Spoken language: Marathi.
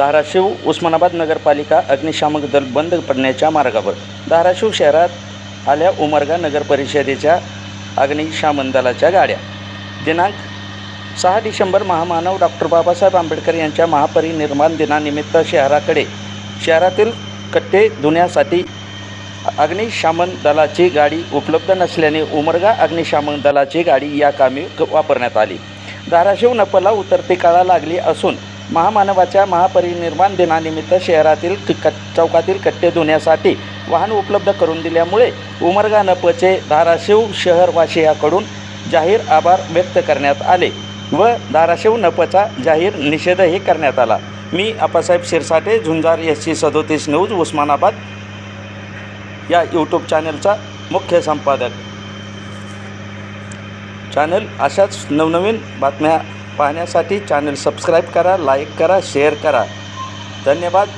धाराशिव उस्मानाबाद नगरपालिका अग्निशामक दल बंद पडण्याच्या मार्गावर. धाराशिव शहरात आल्या उमरगा नगर परिषदेच्या अग्निशामन दलाच्या गाड्या. दिनांक सहा डिसेंबर महामानव डॉक्टर बाबासाहेब आंबेडकर यांच्या महापरिनिर्माण दिनानिमित्त शहराकडे शहरातील कट्टे धुण्यासाठी अग्निशामन दलाची गाडी उपलब्ध नसल्याने उमरगा अग्निशामन दलाची गाडी या कामी क- वापरण्यात आली. धाराशिव नपला उतरती काळा लागली असून महामानवाच्या महापरिनिर्वाण दिनानिमित्त शहरातील क- कट- चौकातील कट्टे धुण्यासाठी वाहन उपलब्ध करून दिल्यामुळे उमरगा नपचे धाराशिव शहरवासियाकडून जाहीर आभार व्यक्त करण्यात आले व धाराशिव नपचा जाहीर निषेधही करण्यात आला. मी आप्पासाहेब शिरसाटे झुंजार एस सी सदोतीस न्यूज उस्मानाबाद या यूट्यूब चॅनलचा मुख्य संपादक. चॅनल अशाच नवनवीन बातम्या पाहण्यासाठी चॅनल सबस्क्राईब करा लाईक करा शेअर करा. धन्यवाद.